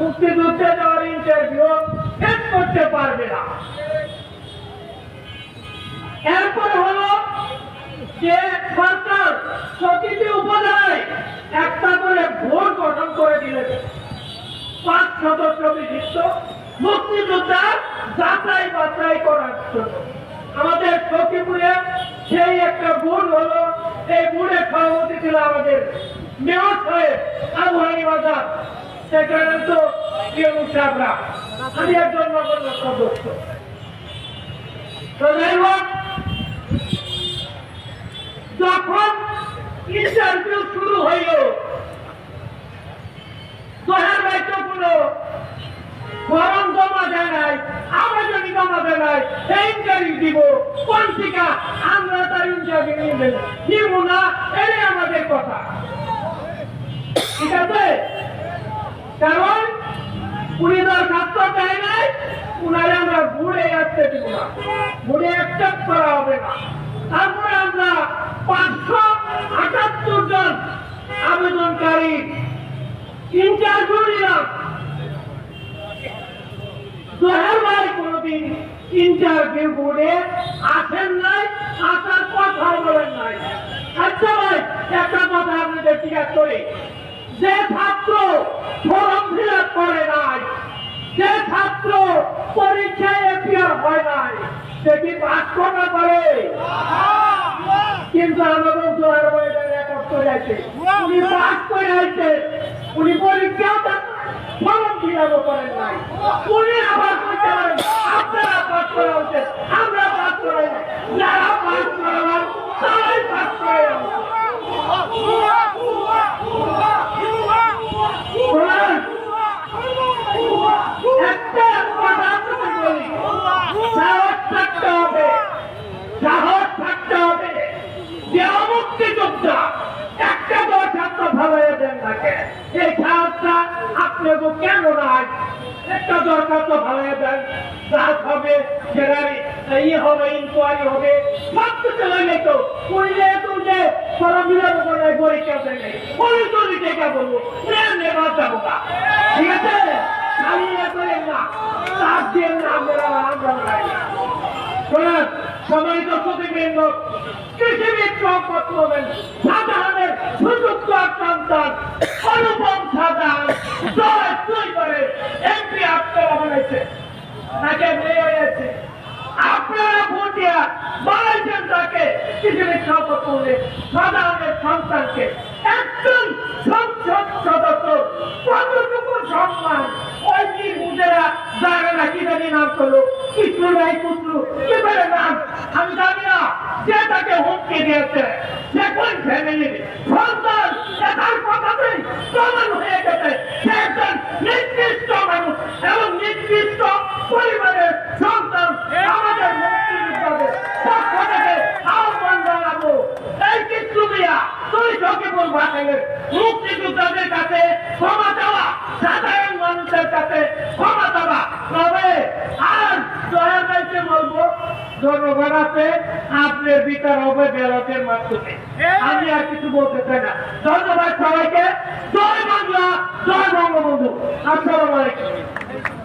মুক্তিযুদ্ধে যাওয়ার ইন্টারভিউ শেষ করতে পারবে না। এরপরে হলো যে সরকার প্রতিটি উপজেলায় একটা করে ভোট গঠন করে দিলেন। পাঁচ সদস্য বিশিষ্ট মুক্তিযোদ্ধা যাচাই বাছাই করার জন্য। আমাদের সখীপুরে সেই একটা বোর্ড হলো, এই বোর্ডের সভাপতি ছিল আমাদের মেয়র সাহেব আবহানি বাজার সেখানে তো কেউ আমি একজন নগণ্য সদস্য যখন ইন্টারভিউ শুরু হইল, দোহার বাইতে কোনো ফরম জমা নাই, আবেদন জমা নাই ইন্টারভিউ দিব টিকা আমরা তার ইন্টারভিউ নিয়ে দিব না, এটাই আমাদের কথা। ঠিক আছে? কারণ উনি দরখাস্ত দেয় নাই, উনারে আমরা ঘুরে আসতে দিব ঘুরে অ্যাকসেপ্ট করা হবে না। তারপরে আমরা পাঁচশো আটাত্তর জন আবেদনকারী ইন্টারভিউ নিলাম। দোহের ভাই কোনদিন ইন্টারভিউ বোর্ডে আসেন নাই, আসার কথা বলেন নাই। আচ্ছা ভাই, একটা কথা আপনাদের জিজ্ঞাসা করি। যে ছাত্র ফর্ম ফিল করে নাই যে ছাত্র পরীক্ষায় এপিয়ার হয় নাই, সে কি পাস করতে পারে? কিন্তু আমাদের জোয়ার রেকর্ড করে আছে। উনি পাস করে আছে, উনি পরীক্ষাও ফর্ম ফিল করেন নাই। উনি আবার করতে পারেন আপনারা পাস করা উচিত, আমরা পাস করাই যারা পাস তারাই পাস করে একটা কথা আপনাকে বলি সাহস থাকতে হবে সাহস থাকতে হবে যে অমুক্তি যোদ্ধা একটা দরখাস্ত ভাবাইয়া দেন তাকে এই সাহসটা আপনাকে কেন নাই একটা দরখাস্ত ভাবাইয়া দেন কাজ হবে সেখানে ইয়ে হবে ইনকোয়ারি হবে। সব কিছু হয়ে তো উনি যেহেতু যে পরীক্ষা উনি তো টিকা না ঠিক আছে? খালি না তার দিয়ে আমরা সাধারণের সুযুক্ত সন্তান অনুপম সাধারণ জয় তুই করে এমপি আপনারা বানাইছে তাকে মেয়ে হয়েছে আপনারা ভোটিয়া বানাইছেন তাকে পৃথিবীর সম্পদ করলে সাধারণের সন্তানকে একজন সংসদ সদস্য, কতটুকু সম্মান, ওই বুঝেরা জানে না কি জানি নাম করল কিছু নাই কুচলু, কি করে নাম? আমি জানি না, যে তাকে হুমকি দিয়েছে সে কোন ফ্যামিলির সন্তান তার কথাতেই প্রমাণ হয়ে গেছে সে একজন নির্দিষ্ট মানুষ এবং নির্দিষ্ট পরিবারের সন্তান আমাদের মুক্তিযোদ্ধাদের পক্ষ থেকে আহ্বান জানাব এই কিছু দিয়া তুই সখীপুর ভাষালের মুক্তিযোদ্ধাদের কাছে ক্ষমা চাওয়া সাধারণ মানুষের কাছে ক্ষমা চাওয়া তবে আর দয়া গাইতে বলব, জনগণ আছে, আপনার বিচার হবে, ব্যালটের মাধ্যমে। আমি আর কিছু বলতে চাই না। ধন্যবাদ সবাইকে। জয় বাংলা, জয় বঙ্গবন্ধু। আসসালামু আলাইকুম।